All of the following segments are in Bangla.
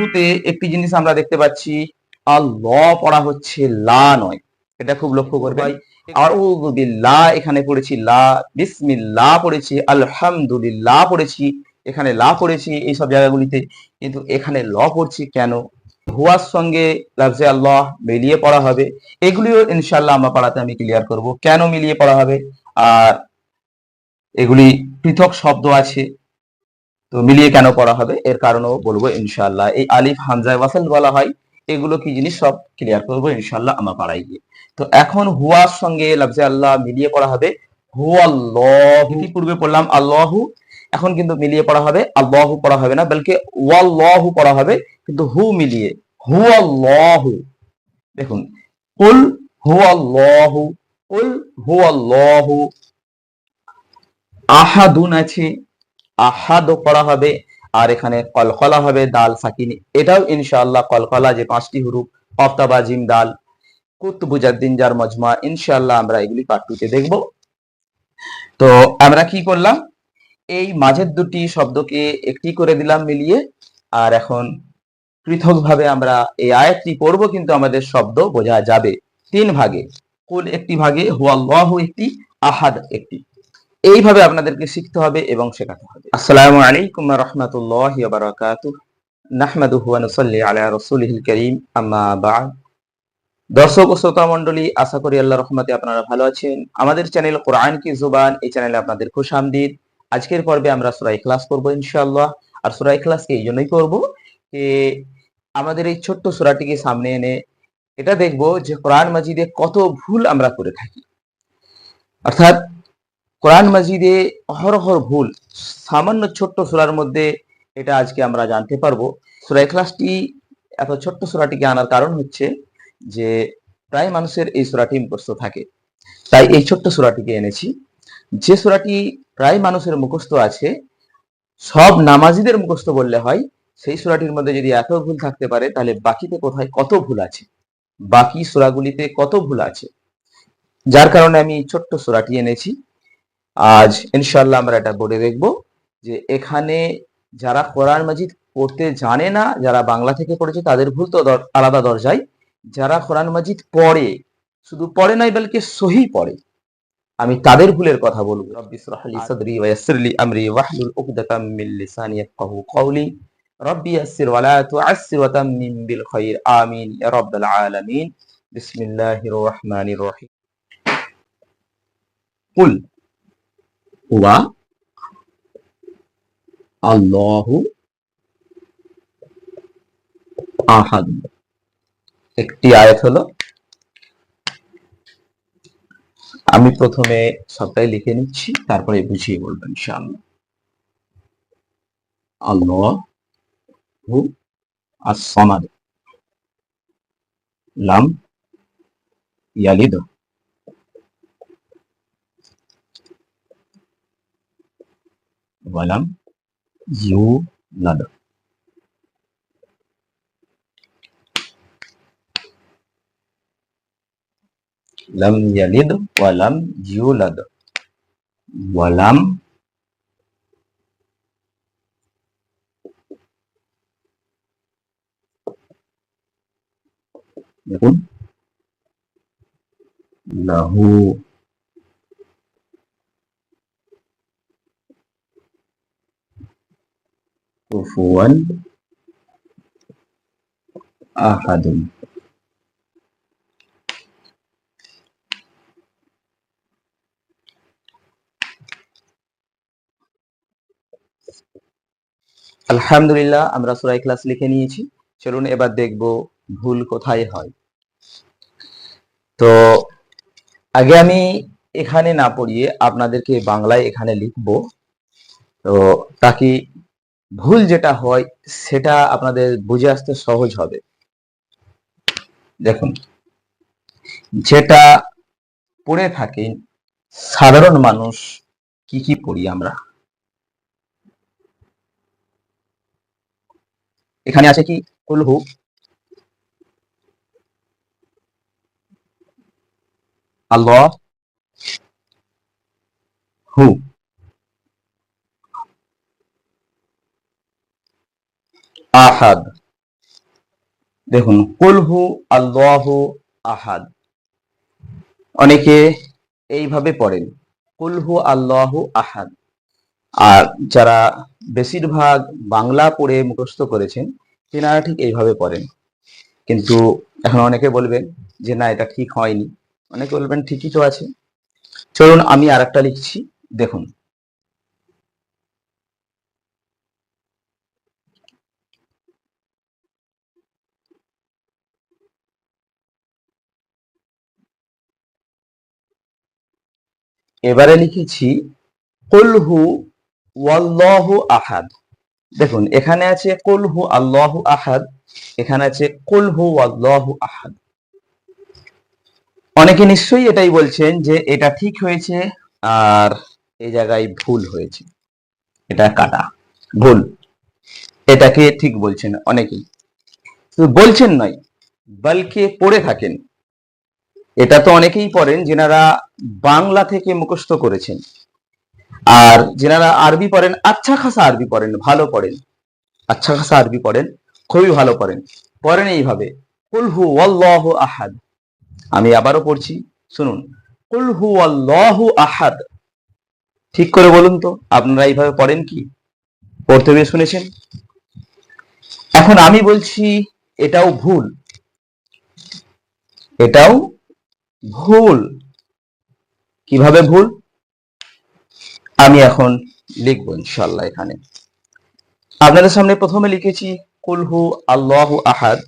আল্লাহুতে একটি জিনিস আমরা দেখতে পাচ্ছি ল পড়া হচ্ছে লা নয়। এটা খুব লক্ষ্য করবে আউযু বিল্লাহ এখানে পড়েছি লা বিসমিল্লাহ পড়েছি আলহামদুলিল্লাহ পড়েছি এখানে লা পড়েছি এই সব জায়গাগুলিতে। কিন্তু এখানে ল পড়ছি কেন? হুয়ার সঙ্গে লাফজে আল্লাহ মিলিয়ে পড়া হবে। এগুলিও ইনশাল্লাহ আমরা পড়াতে আমি ক্লিয়ার করব। কেন মিলিয়ে পড়া হবে? আর এগুলি পৃথক শব্দ আছে। তো মিলিয়ে কেন পড়া হবে? এর কারণও বলব ইনশাল্লাহ এই আলিফ, হামজায়, ওয়াসাল বলা হয়, এগুলো কি জিনিস? সব ক্লিয়ার করব ইনশাল্লাহ আমার পাড়ায় গিয়ে। তো এখন হুয়ার সঙ্গে লাফজে আল্লাহ মিলিয়ে পড়া হবে হু পূর্বে পড়লাম? আল্লাহু। এখন কিন্তু মিলিয়ে পড়া হবে, আল্লাহু পড়া হবে না, বলকে ওয়াল্লাহু পড়া হবে, কিন্তু হু মিলিয়ে হু দেখুন, কুল হু আল্লাহু কুল হু আল্লাহু আহাদুন আছে আহাদ পড়া হবে, আর এখানে কলকলা হবে, দাল সাকিনি। এটাও ইনশাআল্লাহ কলকলা যে পাঁচটি হুরুপ অফতাবা জিম দাল কুতুবুজাদ্দিন যার মজমা, ইনশাআল্লাহ আমরা এগুলি পার্ট টুতে দেখব। তো আমরা কি করলাম? এই মাঝের দুটি শব্দকে একটি করে দিলাম মিলিয়ে, আর এখন পৃথকভাবে আমরা এই আয়াতটি পড়ব, কিন্তু আমাদের শব্দ বোঝা যাবে। তিন ভাগে। কুল একটি ভাগে, হুয়াল্লাহু একটি, আহাদ একটি। এইভাবে আপনাদেরকে শিখতে হবে এবং শেখাতে হবে। আসসালামু আলাইকুম রাহমাতুল্লাহি রাসূলিহিল কারীম, আম্মা দর্শক ও শ্রোতা মণ্ডলী, আশা করি আল্লাহর রহমতে আপনারা ভালো আছেন। আমাদের চ্যানেল কোরআন কি জুবান, এই চ্যানেলে আপনাদের খুশামদিদ আজকের পর্বে আমরা সূরা ইখলাস করব ইনশাআল্লাহ। আর সূরা ইখলাসকে এই জন্যই করব যে আমাদের এই ছোট্ট সূরাটিকে সামনে এনে এটা দেখব যে কোরআন মাজিদে কত ভুল আমরা করে থাকি। অর্থাৎ কোরআন মাজিদে অহরহর ভুল, সামান্য ছোট্ট সূরার মধ্যে এটা আজকে আমরা জানতে পারব। সূরা ইখলাসটি, এত ছোট্ট সূরাটিকে আনার কারণ হচ্ছে যে প্রায় মানুষের এই সূরাটি মুখস্থ থাকে। তাই এই ছোট্ট সূরাটিকে এনেছি। যে সূরাটি প্রায় মানুষের মুখস্থ আছে, সব নামাজিদের মুখস্থ বললে হয়, সেই সূরাটির মধ্যে যদি এত ভুল থাকতে পারে, তাহলে বাকিতে কোথায় কত ভুল আছে? বাকি সূরাগুলিতে কত ভুল আছে? যার কারণে আমি ছোট্ট সূরাটি এনেছি। আজ ইনশাআল্লাহ আমরা এটা বলে দেখব যে এখানে যারা কোরআন মাজিদ পড়তে জানে না, যারা বাংলা থেকে পড়েছে, তাদের ভুল তো আলাদা দরজায়। যারা কোরআন মাজিদ পড়ে, শুধু পড়ে নাই, বলকে সহি পড়ে। আমি তাদের ভুলের কথা বলব। রব্বি সাদরি ওয়া ইয়াসসির লি আমরি উকদাতাম মিন লিসানি ইয়াফকাহু কওলি। রব্বি ইয়াসসির তুআসসির ওয়া বিল খাইর। আমিন। ইয়া রাব্বাল আলামিন। বিসমিল্লাহির কুল। হুয়া আল্লাহু আহাদ। একটি আয়াত হলো, আমি প্রথমে সবটাই লিখে নিচ্ছি, তারপরে বুঝিয়ে বলব ইনশাআল্লাহ। আল্লাহ হু as-samad লাম ইয়ালিদ। ওয়ালাম ইউলাদ লাম ইয়ালিদ ওয়ালাম ইউলাদ ওয়ালাম দেখুন লাহু কুফুয়ান আহাদুন আলহামদুলিল্লাহ, আমরা সূরা ক্লাস লিখে নিয়েছি। চলুন এবার দেখব ভুল কোথায় হয়। তো আগে আমি এখানে না পড়িয়ে আপনাদেরকে বাংলায় এখানে লিখব। তো তাকে ভুল যেটা হয়, সেটা আপনাদের বুঝে আসতে সহজ হবে। দেখুন, যেটা পড়ে থাকে, সাধারণ মানুষ কি কি পড়ি আমরা? এখানে আছে কি? কুলহু। আল্লাহ। হু। আহাদ। দেখুন, কুলহু আল্লাহু আহাদ। অনেকে এইভাবে পড়েন, কুলহু আল্লাহু আহাদ। আর যারা বেশিরভাগ বাংলা পড়ে মুখস্থ করেছেন, তেনারা ঠিক এইভাবে পড়েন। কিন্তু এখন অনেকে বলবেন যে, না, এটা ঠিক হয়নি। অনেকে বলবেন, ঠিকই তো আছে। চলুন, আমি আর লিখছি। দেখুন এবারে লিখেছি, কলহু ওয়াল্লাহু আহাদ। দেখুন, এখানে আছে, কুলহু আল্লাহু আহাদ। এখানে আছে, কলহু ওয়াল্লাহু আহাদ। অনেকে নিশ্চয়ই এটাই বলছেন যে, এটা ঠিক হয়েছে আর এই জায়গায় ভুল হয়েছে। এটা কাটা, ভুল। এটাকে ঠিক বলছেন অনেকেই। বলছেন নয়, বলকে পড়ে থাকেন। এটা তো অনেকেই পড়েন যেনারা বাংলা থেকে মুখস্থ করেছেন। আর যেনারা আরবি পড়েন আচ্ছা খাসা আরবি পড়েন, ভালো পড়েন। আচ্ছা খাসা আরবি পড়েন, খুবই ভালো পড়েন। পড়েন এইভাবে কুলহু ওয়াল্লাহু আহাদ। আমি আবারও পড়ছি, শুনুন কুলহু আল্লাহু আহাদ। ঠিক করে বলুন তো, আপনারা এইভাবে পড়েন কি? পড়তে হবে শুনেছেন? এখন আমি বলছি, এটাও ভুল। এটাও ভুল। কীভাবে ভুল? আমি এখন লিখব ইনশাল্লাহ এখানে। আপনাদের সামনে প্রথমে লিখেছি কুলহু আল্লাহু আহাদ।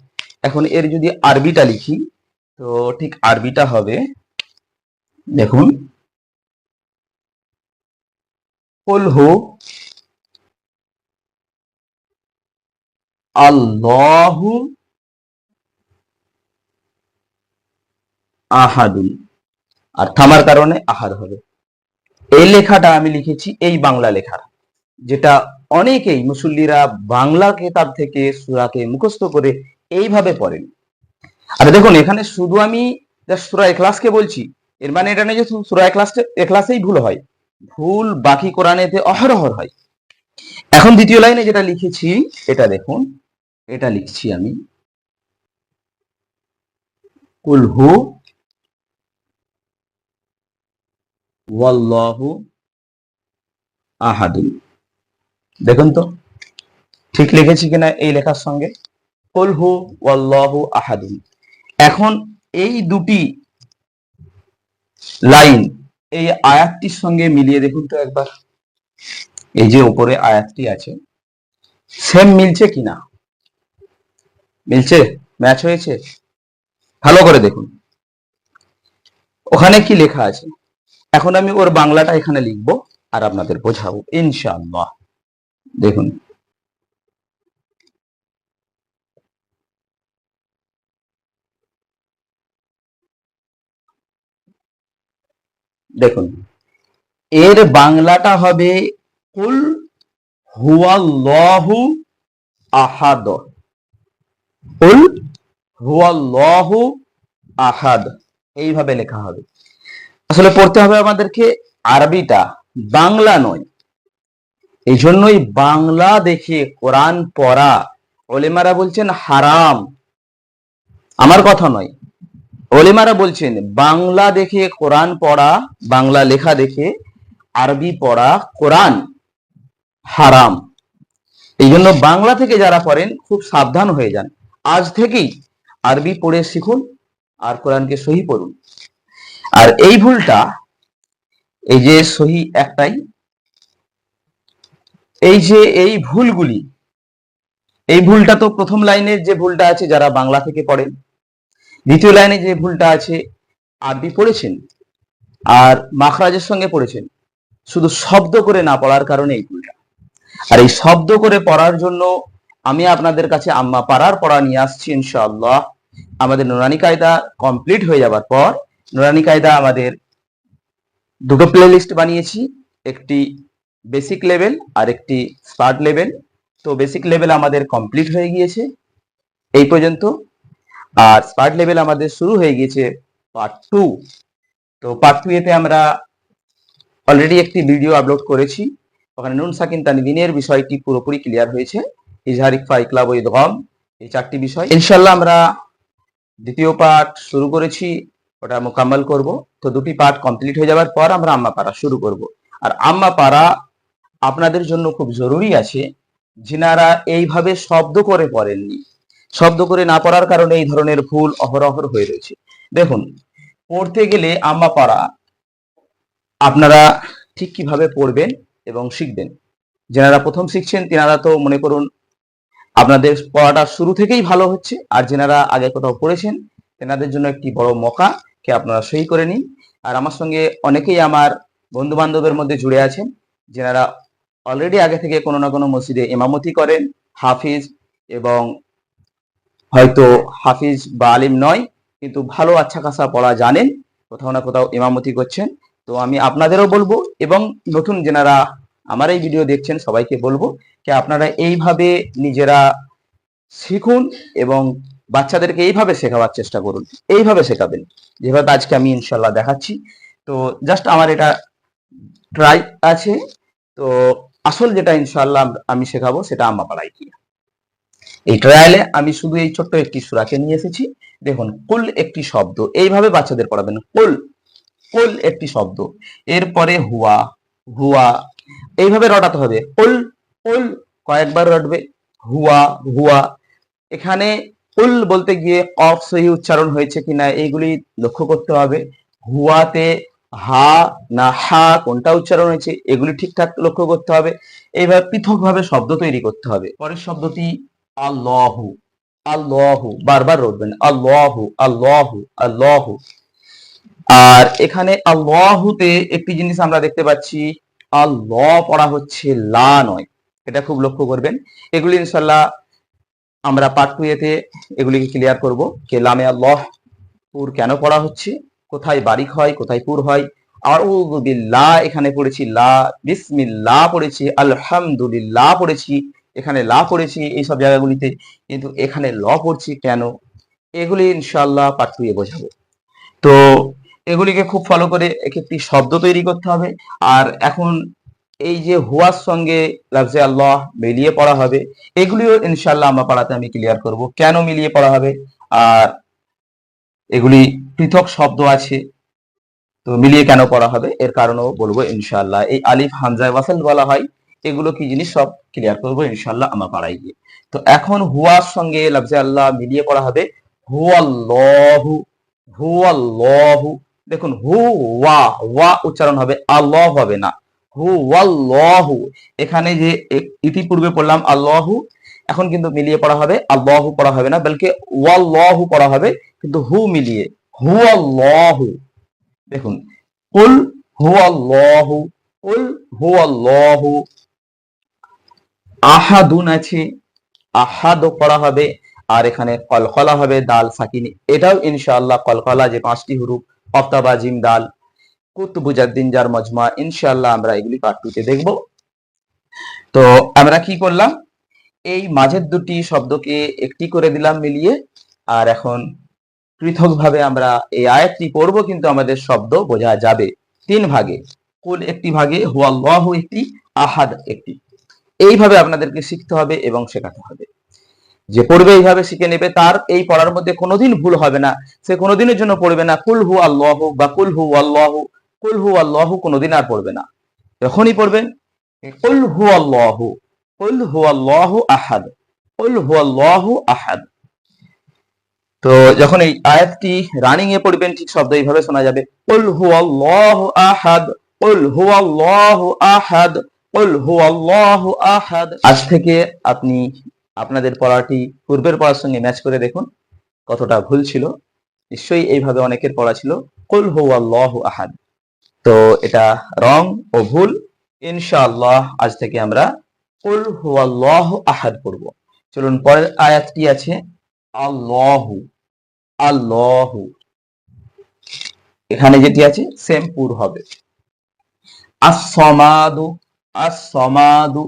এখন এর যদি আরবিটা লিখি, তো ঠিক আরবিটা হবে, দেখুন। কুলহু আল্লাহু আহাদুন। আর থামার কারণে আহাদ হবে। এই লেখাটা আমি লিখেছি এই বাংলা লেখা যেটা অনেকেই মুসল্লিরা বাংলা কেতাব থেকে সুরাকে মুখস্থ করে এইভাবে পড়েন। আর দেখুন, এখানে শুধু আমি সুরা এখলাসকে বলছি, এর মানে এটা নয় যে সুরা এখলাস এখলাসেই ভুল হয়। ভুল বাকি কোরআনেতে অহরহর হয়। এখন দ্বিতীয় লাইনে যেটা লিখেছি, এটা দেখুন, এটা লিখছি আমি। কুলহু ওয়াল্লাহু দেখুন তো, ঠিক লিখেছি কিনা এই লেখার সঙ্গে? কুলহু ওয়াল্লাহু আহাদুন। এখন এই দুটি লাইন এই আয়াতটির সঙ্গে মিলিয়ে দেখুন তো একবার। এই যে উপরে আয়াতটি আছে সেম মিলছে কিনা? মিলছে? ম্যাচ হয়েছে? ভালো করে দেখুন। ওখানে কি লেখা আছে? এখন আমি ওর বাংলাটা এখানে লিখব আর আপনাদের বোঝাবো, ইনশাআল্লাহ। দেখুন। দেখুন, এর বাংলাটা হবে, কুল হুয়াল্লাহু আহাদ। কুল হুয়াল্লাহু আহাদ। এইভাবে লেখা হবে। আসলে পড়তে হবে আমাদেরকে আরবিটা, বাংলা নয়। এই জন্যই বাংলা দেখে কোরআন পড়া, ওলেমারা বলছেন হারাম। আমার কথা নয়। ওলেমারা বলছেন, বাংলা দেখে কোরআন পড়া, বাংলা লেখা দেখে আরবি পড়া কোরআন হারাম। এই জন্য বাংলা থেকে যারা পড়েন, খুব সাবধান হয়ে যান। আজ থেকেই আরবি পড়ে শিখুন, আর কোরআনকে সহি পড়ুন। আর এই ভুলটা এই যে সহি একটাই, এই যে এই ভুলগুলি, এই ভুলটা তো প্রথম লাইনের যে ভুলটা আছে যারা বাংলা থেকে পড়েন, দ্বিতীয় লাইনে যে ভুলটা আছে আরবি পড়েছেন আর মাখরাজের সঙ্গে পড়েছেন, শুধু শব্দ করে না পড়ার কারণে এই ভুলটা। আর এই শব্দ করে পড়ার জন্য আমি আপনাদের কাছে আম্মা পাড়ার পড়া নিয়ে আসছি ইনশাআল্লাহ। আমাদের নুরানি কায়দা কমপ্লিট হয়ে যাবার পর নুরানি কায়দা আমাদের দুটো প্লে লিস্ট বানিয়েছি, একটি বেসিক লেভেল আর একটি স্পার্ট লেভেল তো বেসিক লেভেল আমাদের কমপ্লিট হয়ে গিয়েছে এই পর্যন্ত। আর স্পার্ট লেভেল আমাদের শুরু হয়ে গিয়েছে পার্ট টু তো পার্ট টু এতে আমরা অলরেডি একটি ভিডিও আপলোড করেছি। ওখানে নুন সাকিন তানবিনের বিষয়টি পুরোপুরি ক্লিয়ার হয়েছে। ইজহার ইকফা ইকলাব ইদগম এই চারটি বিষয়। ইনশাল্লাহ আমরা দ্বিতীয় পার্ট শুরু করেছি। ওটা মোকাম্মল করব। তো দুটি পাঠ কমপ্লিট হয়ে যাওয়ার পর আমরা আম্মা পাড়া শুরু করব। আর আম্মা পাড়া আপনাদের জন্য খুব জরুরি আছে, যিনারা এইভাবে শব্দ করে পড়েননি। শব্দ করে না পড়ার কারণে এই ধরনের ভুল অহরহর হয়ে রয়েছে। দেখুন, পড়তে গেলে আম্মা পাড়া আপনারা ঠিক কীভাবে পড়বেন এবং শিখবেন। যারা প্রথম শিখছেন, তেনারা তো মনে করুন আপনাদের পড়াটা শুরু থেকেই ভালো হচ্ছে। আর যেনারা আগে কোথাও পড়েছেন, তেনাদের জন্য একটি বড় মকা। কে আপনারা সই করে নিন। আর আমার সঙ্গে অনেকেই আমার বন্ধু বান্ধবের মধ্যে জুড়ে আছেন, যেনারা অলরেডি আগে থেকে কোনো না কোনো মসজিদে ইমামতি করেন, হাফিজ এবং হয়তো হাফিজ বা আলিম নয়, কিন্তু ভালো আচ্ছা খাসা পড়া জানেন, কোথাও না কোথাও ইমামতি করছেন। তো আমি আপনাদেরও বলব এবং নতুন যেনারা আমার এই ভিডিও দেখছেন, সবাইকে বলব যে আপনারা এইভাবে নিজেরা শিখুন এবং বাচ্চাদেরকে এইভাবে শেখাবার চেষ্টা করুন, এইভাবে শেখাবেন। যেভাবে আজকে আমি ইনশাল্লাহ দেখাচ্ছি। তো জাস্ট আমার এটা ট্রাই আছে। তো আসল যেটা ইনশাল্লাহ আমি শেখাবো সেটা আম্মা পাড়াই কি এই ট্রায়ালে আমি শুধু এই ছোট্ট একটি সুরাকে নিয়ে এসেছি। দেখুন, কুল একটি শব্দ, এইভাবে বাচ্চাদের পড়াবেন। কুল কুল একটি শব্দ। এরপরে হুয়া হুয়া, এইভাবে রটাতে হবে। কুল কুল কয়েকবার রটবে। হুয়া হুয়া। এখানে কুল বলতে গিয়ে কফ, সহি উচ্চারণ হয়েছে কিনা এইগুলি লক্ষ্য করতে হবে। হুয়াতে হা না হা কোনটা উচ্চারণ হয়েছে এগুলি ঠিকঠাক লক্ষ্য করতে হবে। এইভাবে পৃথকভাবে শব্দ তৈরি করতে হবে। পরের শব্দটি আল্লাহু আল্লাহু, বারবার রটবেন আল্লাহু আল্লাহু আল্লাহু। আর এখানে আল্লাহুতে একটি জিনিস আমরা দেখতে পাচ্ছি, আল্লাহ পড়া হচ্ছে লা নয়। এটা খুব লক্ষ্য করবেন। এগুলি ইনশাল্লাহ আমরা পার্ট টু এগুলিকে ক্লিয়ার করব। কে লামে আল্লাহ, পুর কেন পড়া হচ্ছে? কোথায় বারিক হয়, কোথায় পুর হয়? আর বিল্লাহ, এখানে পড়েছি লা, বিসমিল্লাহ পড়েছি, আলহামদুলিল্লাহ পড়েছি, এখানে লা পড়েছি এই সব জায়গাগুলিতে কিন্তু এখানে ল পড়ছি কেন? এগুলি ইনশাল্লাহ পার্ট টু বোঝাবো। তো এগুলিকে খুব ফলো করে এক একটি শব্দ তৈরি করতে হবে। আর এখন এই যে হুয়ার সঙ্গে লাফজে আল্লাহ মিলিয়ে পড়া হবে, এগুলিও ইনশাল্লাহ আমরা পড়াতে আমি ক্লিয়ার করব। কেন মিলিয়ে পড়া হবে? আর এগুলি পৃথক শব্দ আছে, তো মিলিয়ে কেন পড়া হবে? এর কারণও বলব ইনশাল্লাহ এই আলিফ, হামজায়, ওয়াসেল বলা হয়, এগুলো কি জিনিস? সব ক্লিয়ার করব ইনশাল্লাহ আমার পাড়ায় গিয়ে। তো এখন হুয়ার সঙ্গে লাফজে আল্লাহ মিলিয়ে পড়া হবে, হুয়াল্লাহু হুয়াল্লাহু। দেখুন হু ওয়া ওয়া উচ্চারণ হবে, আল্লাহ হবে না। হু ওয়াল্লাহু এখানে যে ইতিপূর্বে পড়লাম আল্লাহু, এখন কিন্তু মিলিয়ে পড়া হবে আল্লাহু পড়া হবে না, বলকে ওয়াল্লাহু পড়া হবে, কিন্তু হু মিলিয়ে। হু আল্লাহু দেখুন, কুল হু আল্লাহু কুল হু আল্লাহু আহাদুন আছে, আহাদও পড়া হবে, আর এখানে কলকলা হবে, দাল সাকিনি। এটাও ইনশাআল্লাহ কলকলা যে পাঁচটি হুরুফ অফতাবা জিম, দাল কুতুবুজাদ্দিন যার মজমা ইনশাআল্লাহ আমরা এগুলি পার্ট টুতে দেখব। তো আমরা কি করলাম? এই মাঝের দুটি শব্দকে একটি করে দিলাম মিলিয়ে, আর এখন পৃথকভাবে আমরা এই আয়াতটি পড়ব, কিন্তু আমাদের শব্দ বোঝা যাবে তিন ভাগে। কুল একটি ভাগে, হুয়াল্লাহু একটি, আহাদ একটি। এইভাবে আপনাদেরকে শিখতে হবে এবং শেখাতে হবে। যে পড়বে এইভাবে শিখে নেবে, তার এই পড়ার মধ্যে কোনোদিন ভুল হবে না। সে কোনোদিনের জন্য পড়বে না, কুল হু আল্লাহ বা কুল হু আল্লাহ কুল হু আল্লাহ কোনোদিন আর পড়বে না। যখনই পড়বেন কুল হু আল্লাহ, কুল হু আল্লাহ আহাদ, কুল হু আল্লাহ আহাদ। তো যখন এই আয়াতটি রানিং এ পড়বেন, ঠিক শব্দ এইভাবে শোনা যাবে, কুল হু আহাদ, কুল হু আহাদ, কুল হু আহাদ। আজ থেকে আপনি আপনাদের পড়াটি পূর্বের পড়ার সঙ্গে ম্যাচ করে দেখুন, কতটা ভুল ছিল। নিশ্চয়ই এইভাবে অনেকের পড়া ছিল, কুল হু আহাদ। তো এটা রং ও ভুল। ইনশাআল্লাহ আজ থেকে আমরা কুল হু আল্লাহ আহাদ পড়ব। চলুন পরের আয়াতটি আছে? আল্লাহু আল্লাহু। এখানে যেটি আছে সেম পুর হবে। আসমাদু আসমাদু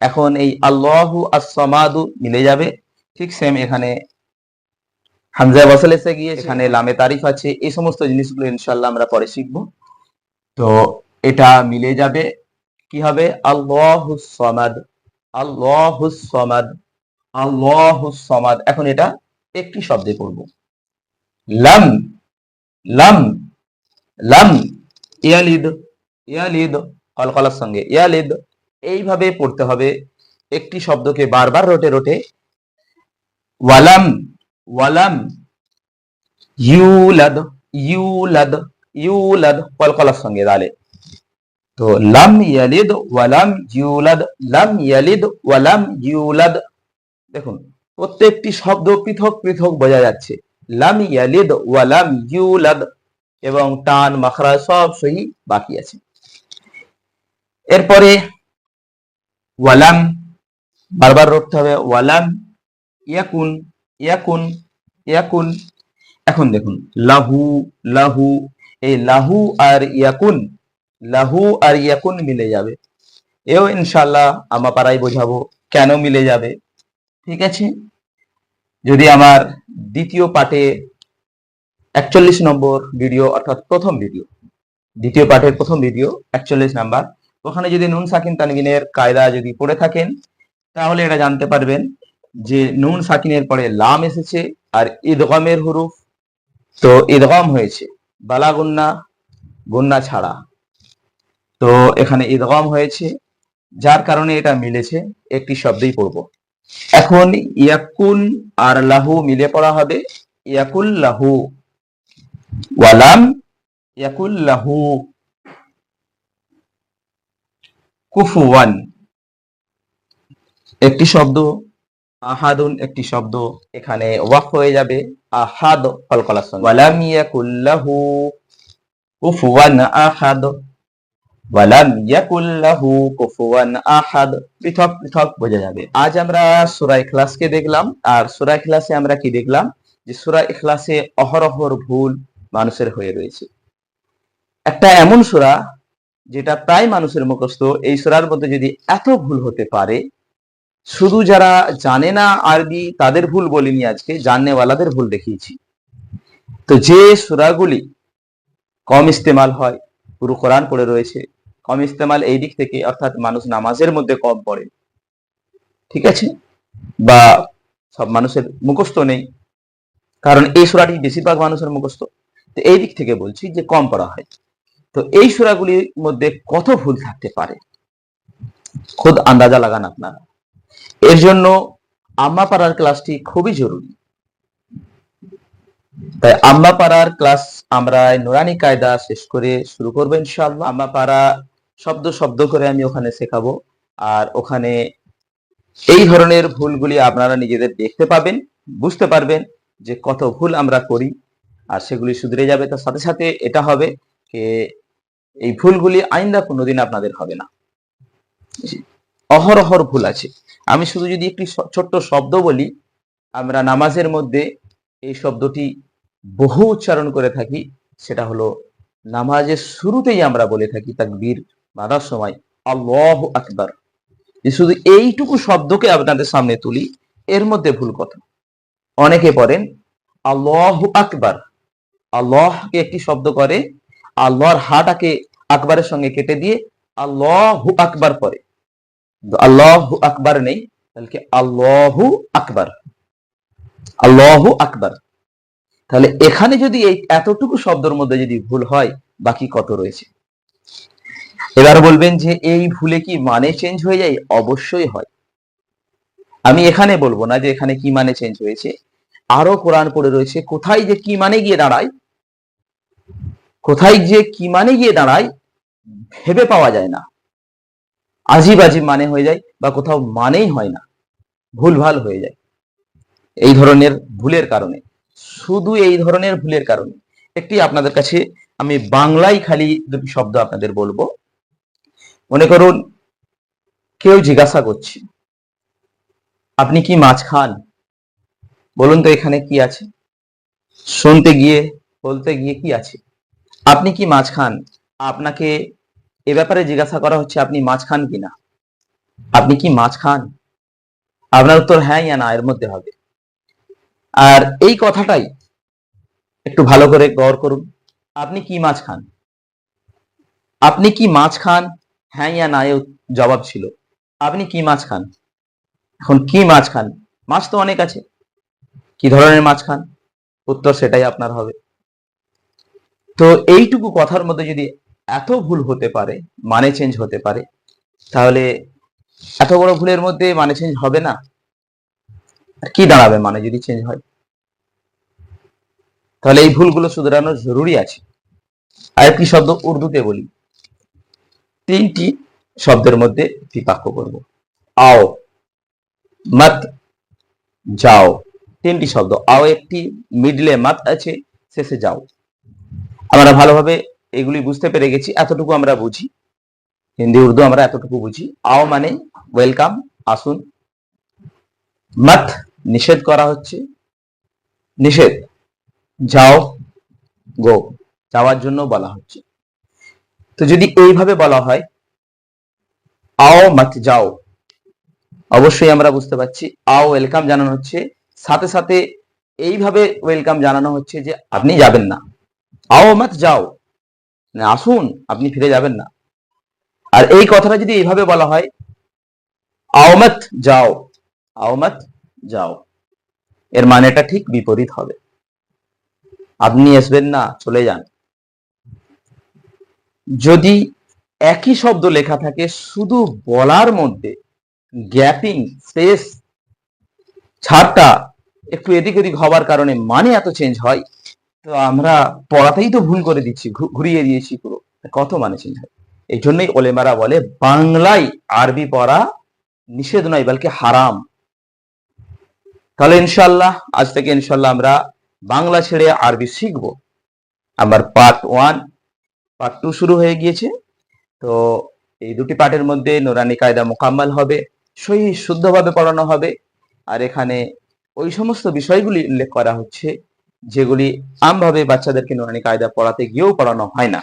এখন এই আল্লাহু আসমাদু মিলে যাবে। ঠিক সেম এখানে হামজা বসল এসে গিয়ে এখানে লামে তারিফ আছে। এই সমস্ত জিনিসগুলো ইনশাল্লাহ আমরা পরে শিখব। তো এটা মিলে যাবে কি হবে? আল্লাহু সমাদ আল্লাহু সমাদ, আল্লাহ সমাদ। এখন এটা একটি শব্দে পড়ব। লাম লাম লাম, ইয়ালিদ ইয়ালিদ, কলকলার সঙ্গে ইয়ালিদ। এইভাবে পড়তে হবে একটি শব্দকে বারবার রোটে রোটে। ওয়ালাম ওয়ালাম, ইউলাদ ইউলাদ। ইউলাদ কলকলার সঙ্গে, দালে। তো লাম ইয়ালিদ ওয়ালাম ইউলাদ, লাম ইয়ালিদ ওয়ালাম ইউলাদ। দেখুন, প্রত্যেকটি শব্দ পৃথক পৃথক বোঝা যাচ্ছে। লাম ইয়ালিদ ওয়ালাম ইউলাদ এবং টান, মাখরা সব সহি বাকি আছে। এরপরে ওয়ালাম বারবার রটতে হবে ওয়ালাম ইয়াকুন ইয়াকুন ইয়াকুন। এখন দেখুন, লাহু লাহু এই লাহু আর ইয়াকুন, লাহু আর ইয়াকুন মিলে যাবে। এও ইনশাল্লাহ আমা পাড়ায় বোঝাবো কেন মিলে যাবে। ঠিক আছে? যদি আমার দ্বিতীয় পাঠে একচল্লিশ নম্বর ভিডিও অর্থাৎ প্রথম ভিডিও, দ্বিতীয় পাঠের প্রথম ভিডিও একচল্লিশ নাম্বার, ওখানে যদি নুন সাকিন তানবিনের কায়দা যদি পড়ে থাকেন, তাহলে এটা জানতে পারবেন যে নুন সাকিনের পরে লাম এসেছে আর ঈদগমের হুরুফ। তো ঈদগম হয়েছে। বালা গুন্না গুন্না ছাড়া। তো এখানে ঈদগম হয়েছে, যার কারণে এটা মিলেছে, একটি শব্দেই পড়ব। এখন ইয়াকুন আর লাহু মিলে পড়া হবে, ইয়াকুল লাহু। ওয়ালাম ইয়াকুল লাহু। কুফুয়ান। একটি শব্দ, আহাদুন একটি শব্দ, এখানে ওয়াক হয়ে যাবে। আহাদ সঙ্গে ওয়ালাম ইয়াকুল্লাহু কুফুয়ান আহাদ। ওয়ালাম ইয়াকুল্লাহু কুফুয়ান আহাদ। পৃথক পৃথক বোঝা যাবে। আজ আমরা সূরা ইখলাসকে দেখলাম। আর সূরা ইখলাসে আমরা কি দেখলাম? যে সূরা ইখলাসে অহরহর ভুল মানুষের হয়ে রয়েছে। একটা এমন সূরা যেটা প্রায় মানুষের মুখস্থ। এই সূরার মধ্যে যদি এত ভুল হতে পারে শুধু যারা জানে না আরবি, তাদের ভুল বলিনি আজকে, জাননেওয়ালাদের ভুল দেখিয়েছি। তো যে সুরাগুলি কম ইস্তেমাল হয়, পুরো কোরআন পড়ে রয়েছে, কম ইস্তেমাল এই দিক থেকে, অর্থাৎ মানুষ নামাজের মধ্যে কম পড়ে, ঠিক আছে? বা সব মানুষের মুখস্থ নেই, কারণ এই সুরাটি বেশিরভাগ মানুষের মুখস্থ। তো এই দিক থেকে বলছি যে কম পড়া হয়। তো এই সুরাগুলির মধ্যে কত ভুল থাকতে পারে? খোদ আন্দাজা লাগান আপনারা। এর জন্য আম্মা পাড়ার ক্লাসটি খুবই জরুরি। তাই আম্মা পাড়ার ক্লাস আমরা নুরানি কায়দা শেষ করে শুরু করব ইনশাআল্লাহ। আম্মা পাড়া শব্দ শব্দ করে আমি ওখানে শেখাবো। আর ওখানে এই ধরনের ভুলগুলি আপনারা নিজেদের দেখতে পাবেন, বুঝতে পারবেন যে কত ভুল আমরা করি আর সেগুলি শুধরে যাবে। তার সাথে সাথে এটা হবে যে এই ভুলগুলি আইন্দা কোনোদিন আপনাদের হবে না। অহরহর ভুল আছে। আমি শুধু যদি একটি ছোট্ট শব্দ বলি, আমরা নামাজের মধ্যে এই শব্দটি বহু উচ্চারণ করে থাকি, সেটা হলো, নামাজের শুরুতেই আমরা বলে থাকি তাকবীর বাঁধার সময়, আল্লাহ আকবার। শুধু এইটুকু শব্দকে আপনাদের সামনে তুলি, এর মধ্যে ভুল কথা। অনেকে পড়েন আল্লাহ আকবার। আল্লাহকে একটি শব্দ করে, আল্লাহর হাটাকে আকবরের সঙ্গে কেটে দিয়ে, আল্লাহ আকবার পরে আল্লাহ আকবার নেই বলকে আল্লাহু আকবার? আল্লাহু আকবার। তাহলে এখানে যদি এই এতটুকু শব্দের মধ্যে যদি ভুল হয়, বাকি কত রয়েছে? এবার বলবেন যে এই ভুলে কি মানে চেঞ্জ হয়ে যায়? অবশ্যই হয়। আমি এখানে বলব না যে এখানে কি মানে চেঞ্জ হয়েছে। আরও কোরআন পড়ে রয়েছে, কোথায় যে কি মানে গিয়ে দাঁড়ায়, কোথায় যে কি মানে গিয়ে দাঁড়ায়, ভেবে পাওয়া যায় না। আজিব আজিব মানে হয়ে যায় বা কোথাও মানেই হয় না। ভুলভাল হয়ে যায়। এই ধরনের ভুলের কারণে। শুধু এই ধরনের ভুলের কারণে। একটি আপনাদের কাছে আমি বাংলায় খালি দুটি শব্দ আপনাদের বলব। মনে করুন, কেউ জিজ্ঞাসা করছে, আপনি কি মাছ খান? বলুন তো এখানে কি আছে? শুনতে গিয়ে, বলতে গিয়ে কি আছে? আপনি কি মাছ খান? আপনাকে এ ব্যাপারে জিজ্ঞাসা করা হচ্ছে, আপনি মাছ খান কিনা? আপনি কি মাছ খান? আপনার উত্তর হ্যাঁ ইয়া না, এর মধ্যে হবে। আর এই কথাটাই একটু ভালো করে গৌর করুন। আপনি কি মাছ খান? আপনি কি মাছ খান? হ্যাঁ ইয়া না জবাব ছিল। আপনি কি মাছ খান? এখন কি মাছ খান? মাছ তো অনেক আছে। কি ধরনের মাছ খান? উত্তর সেটাই আপনার হবে। তো এইটুকু কথার মধ্যে যদি এত ভুল হতে পারে মানে চেঞ্জ হতে পারে, তাহলে এত বড় ভুলের মধ্যে মানে চেঞ্জ হবে না? আর কি দাঁড়াবে মানে যদি চেঞ্জ হয়? তাহলে এই ভুলগুলো শুধরানো জরুরি আছে। আরেকটি শব্দ উর্দুতে বলি। তিনটি শব্দের মধ্যে বিপাক্য করব। আও, মত, যাও। তিনটি শব্দ। আও একটি মিডলে মাত আছে, শেষে যাও। আমরা ভালোভাবে এগুলি বুঝতে পেরে গেছি, এতটুকু আমরা বুঝি। হিন্দি, উর্দু আমরা এতটুকু বুঝি। আও মানে ওয়েলকাম আসুন। মত নিষেধ করা হচ্ছে। নিষেধ। যাও, গো। যাওয়ার জন্য বলা হচ্ছে। তো যদি এইভাবে বলা হয়, আও মত যাও। অবশ্যই আমরা বুঝতে পারছি। আও ওয়েলকাম জানানো হচ্ছে। সাথে সাথে এইভাবে ওয়েলকাম জানানো হচ্ছে যে আপনি যাবেন না। আও মত যাও। আসুন, আপনি ফিরে যাবেন না। আর এই কথাটা যদি এইভাবে বলা হয়, আওমত যাও আওমত যাও। এর মানেটা ঠিক বিপরীত হবে। আপনি আসবেন না, চলে যান। যদি একই শব্দ লেখা থাকে, শুধু বলার মধ্যে গ্যাপিং স্পেস ছাড়টা একটু এদিক ওদিক হওয়ার কারণে মানে এত চেঞ্জ হয়। তো আমরা পড়াতেই তো ভুল করে দিচ্ছি ঘুরিয়ে দিয়েছি পুরো। কত মানে চেঞ্জ এই জন্যই ওলেমারা বলে, বাংলায় আরবি পড়া নিষেধ নয়, বলকে হারাম। তাহলে ইনশাল্লাহ আজ থেকে ইনশাল্লাহ আমরা বাংলা ছেড়ে আরবি শিখব। আমার পার্ট ওয়ান পার্ট টু শুরু হয়ে গিয়েছে। তো এই দুটি পার্টের মধ্যে নোরানি কায়দা মোকাম্মল হবে সহি শুদ্ধভাবে পড়ানো হবে। আর এখানে ওই সমস্ত বিষয়গুলি উল্লেখ করা হচ্ছে। যেগুলি আমভাবে বাচ্চাদেরকে নোরানি কায়দা পড়াতে গিয়েও পড়ানো হয় না।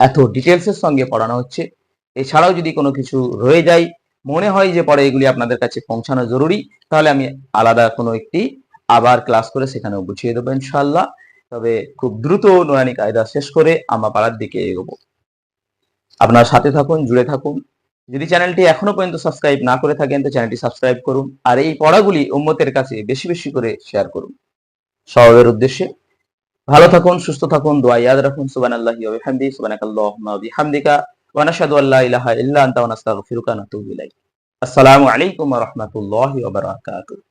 এত ডিটেলসের সঙ্গে পড়ানো হচ্ছে। এছাড়াও যদি কোনো কিছু রয়ে যায়, মনে হয় যে পরে এগুলি আপনাদের কাছে পৌঁছানো জরুরি, তাহলে আমি আলাদা কোনো একটি আবার ক্লাস করে সেখানেও বুঝিয়ে দেবো ইনশাল্লাহ তবে খুব দ্রুত নোরানি কায়দা শেষ করে আমরা পাড়ার দিকে এগোবো। আপনার সাথে থাকুন, জুড়ে থাকুন। যদি চ্যানেলটি এখনও পর্যন্ত সাবস্ক্রাইব না করে থাকেন, তো চ্যানেলটি সাবস্ক্রাইব করুন। আর এই পড়াগুলি উম্মতের কাছে বেশি বেশি করে শেয়ার করুন। সবাবের উদ্দেশ্যে। ভালো থাকুন, সুস্থ থাকুন দোয়া ইয়াদ রাখুন। সুবান আল্লাহি বিহামদিহি সুবহানাকাল্লাহুম্মা বিহামদিকা ওয়া নাশহাদু ইলাহা ইল্লা আনতা আসসালামু আলাইকুম ওয়া রাহমাতুল্লাহি ওয়া বারাকাতুহু।